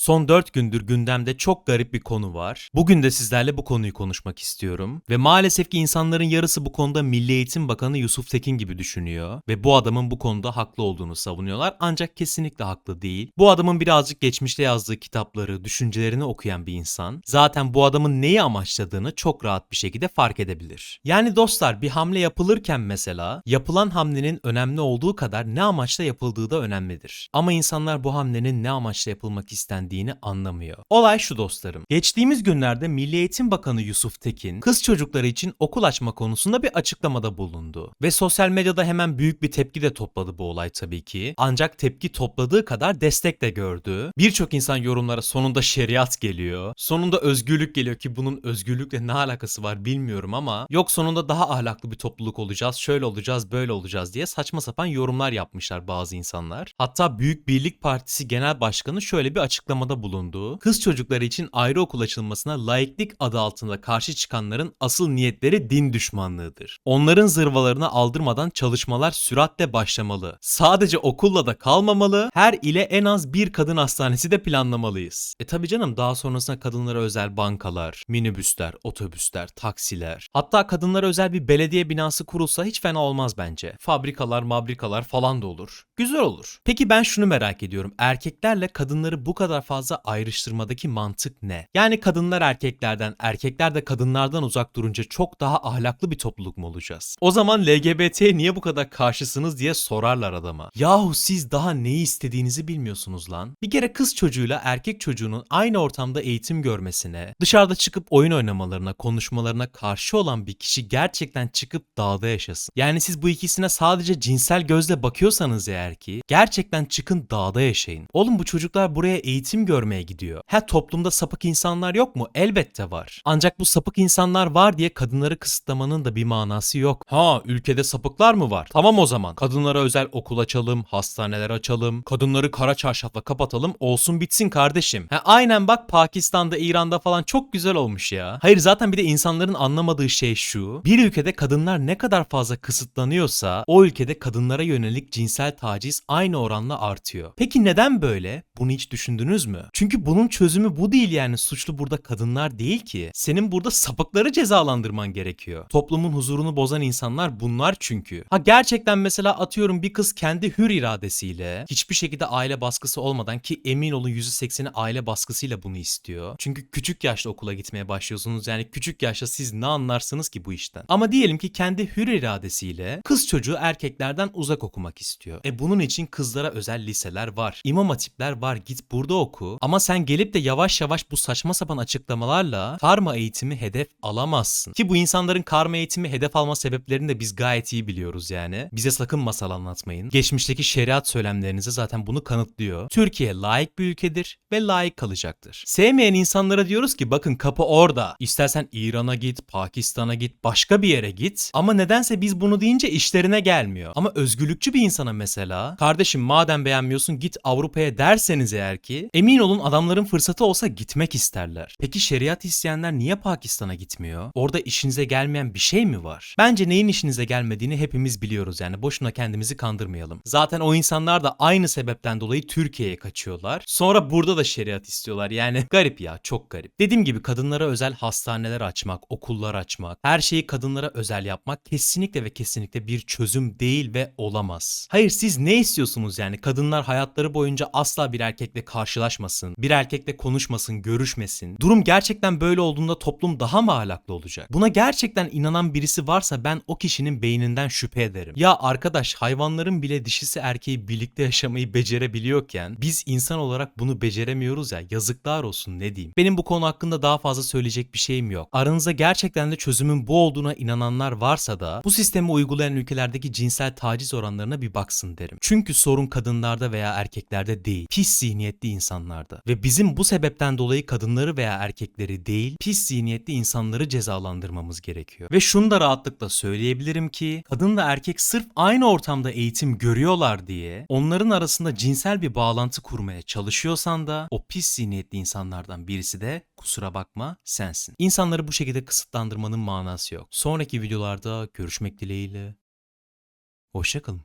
Son 4 gündür gündemde çok garip bir konu var. Bugün de sizlerle bu konuyu konuşmak istiyorum. Ve maalesef ki insanların yarısı bu konuda Milli Eğitim Bakanı Yusuf Tekin gibi düşünüyor. Ve bu adamın bu konuda haklı olduğunu savunuyorlar. Ancak kesinlikle haklı değil. Bu adamın birazcık geçmişte yazdığı kitapları, düşüncelerini okuyan bir insan. Zaten bu adamın neyi amaçladığını çok rahat bir şekilde fark edebilir. Yani dostlar bir hamle yapılırken mesela yapılan hamlenin önemli olduğu kadar ne amaçla yapıldığı da önemlidir. Ama insanlar bu hamlenin ne amaçla yapılmak istendiğini anlamıyor. Olay şu dostlarım. Geçtiğimiz günlerde Milli Eğitim Bakanı Yusuf Tekin kız çocukları için okul açma konusunda bir açıklamada bulundu. Ve sosyal medyada hemen büyük bir tepki de topladı bu olay tabii ki. Ancak tepki topladığı kadar destek de gördü. Birçok insan yorumlara sonunda şeriat geliyor. Sonunda özgürlük geliyor ki bunun özgürlükle ne alakası var bilmiyorum ama yok sonunda daha ahlaklı bir topluluk olacağız, şöyle olacağız, böyle olacağız diye saçma sapan yorumlar yapmışlar bazı insanlar. Hatta Büyük Birlik Partisi Genel Başkanı şöyle bir açıklamada bulundu. Kız çocukları için ayrı okul açılmasına laiklik adı altında karşı çıkanların asıl niyetleri din düşmanlığıdır. Onların zırvalarına aldırmadan çalışmalar süratle başlamalı. Sadece okulla da kalmamalı, her ile en az bir kadın hastanesi de planlamalıyız. E tabi canım daha sonrasında kadınlara özel bankalar, minibüsler, otobüsler, taksiler. Hatta kadınlara özel bir belediye binası kurulsa hiç fena olmaz bence. Fabrikalar, mabrikalar falan da olur. Güzel olur. Peki ben şunu merak ediyorum. Erkeklerle kadınları bu kadar fazla ayrıştırmadaki mantık ne? Yani kadınlar erkeklerden, erkekler de kadınlardan uzak durunca çok daha ahlaklı bir topluluk mu olacağız? O zaman LGBT'ye niye bu kadar karşısınız diye sorarlar adama. Yahu siz daha neyi istediğinizi bilmiyorsunuz lan. Bir kere kız çocuğuyla erkek çocuğunun aynı ortamda eğitim görmesine, dışarıda çıkıp oyun oynamalarına, konuşmalarına karşı olan bir kişi gerçekten çıkıp dağda yaşasın. Yani siz bu ikisine sadece cinsel gözle bakıyorsanız eğer ki gerçekten çıkın dağda yaşayın. Oğlum bu çocuklar buraya eğitim görmeye gidiyor. Ha toplumda sapık insanlar yok mu? Elbette var. Ancak bu sapık insanlar var diye kadınları kısıtlamanın da bir manası yok. Ha ülkede sapıklar mı var? Tamam o zaman. Kadınlara özel okul açalım, hastaneler açalım, kadınları kara çarşafla kapatalım olsun bitsin kardeşim. Ha aynen bak Pakistan'da, İran'da falan çok güzel olmuş ya. Hayır zaten bir de insanların anlamadığı şey şu. Bir ülkede kadınlar ne kadar fazla kısıtlanıyorsa o ülkede kadınlara yönelik cinsel taciz aynı oranla artıyor. Peki neden böyle? Bunu hiç düşündünüz mü? Çünkü bunun çözümü bu değil yani suçlu burada kadınlar değil ki. Senin burada sapıkları cezalandırman gerekiyor. Toplumun huzurunu bozan insanlar bunlar çünkü. Ha gerçekten mesela atıyorum bir kız kendi hür iradesiyle hiçbir şekilde aile baskısı olmadan ki emin olun %80'i aile baskısıyla bunu istiyor. Çünkü küçük yaşta okula gitmeye başlıyorsunuz yani küçük yaşta siz ne anlarsınız ki bu işten. Ama diyelim ki kendi hür iradesiyle kız çocuğu erkeklerden uzak okumak istiyor. E bunun için kızlara özel liseler var. İmam hatipler var git burada oku. Ama sen gelip de yavaş yavaş bu saçma sapan açıklamalarla karma eğitimi hedef alamazsın. Ki bu insanların karma eğitimi hedef alma sebeplerini de biz gayet iyi biliyoruz yani. Bize sakın masal anlatmayın. Geçmişteki şeriat söylemlerinize zaten bunu kanıtlıyor. Türkiye layık bir ülkedir ve layık kalacaktır. Sevmeyen insanlara diyoruz ki bakın kapı orada. İstersen İran'a git, Pakistan'a git, başka bir yere git. Ama nedense biz bunu deyince işlerine gelmiyor. Ama özgürlükçü bir insana mesela kardeşim madem beğenmiyorsun git Avrupa'ya derseniz eğer ki emin olun adamların fırsatı olsa gitmek isterler. Peki şeriat isteyenler niye Pakistan'a gitmiyor? Orada işinize gelmeyen bir şey mi var? Bence neyin işinize gelmediğini hepimiz biliyoruz yani boşuna kendimizi kandırmayalım. Zaten o insanlar da aynı sebepten dolayı Türkiye'ye kaçıyorlar. Sonra burada da şeriat istiyorlar yani garip ya çok garip. Dediğim gibi kadınlara özel hastaneler açmak, okullar açmak, her şeyi kadınlara özel yapmak kesinlikle ve kesinlikle bir çözüm değil ve olamaz. Hayır siz ne istiyorsunuz yani kadınlar hayatları boyunca asla bir erkekle karşılaşmasın, bir erkekle konuşmasın, görüşmesin. Durum gerçekten böyle olduğunda toplum daha mı ahlaklı olacak? Buna gerçekten inanan birisi varsa ben o kişinin beyninden şüphe ederim. Ya arkadaş hayvanların bile dişisi erkeği birlikte yaşamayı becerebiliyorken biz insan olarak bunu beceremiyoruz ya yazıklar olsun ne diyeyim. Benim bu konu hakkında daha fazla söyleyecek bir şeyim yok. Aranızda gerçekten de çözümün bu olduğuna inananlar varsa da bu sistemi uygulayan ülkelerdeki cinsel taciz oranlarına bir baksın derim. Çünkü sorun kadınlarda veya erkeklerde değil. Pis zihniyetli insanlarda. Ve bizim bu sebepten dolayı kadınları veya erkekleri değil, pis zihniyetli insanları cezalandırmamız gerekiyor. Ve şunu da rahatlıkla söyleyebilirim ki kadınla erkek sırf aynı ortamda eğitim görüyorlar diye onların arasında cinsel bir bağlantı kurmaya çalışıyorsan da o pis zihniyetli insanlardan birisi de kusura bakma sensin. İnsanları bu şekilde kısıtlandırmanın manası yok. Sonraki videolarda görüşmek dileğiyle. Hoşçakalın.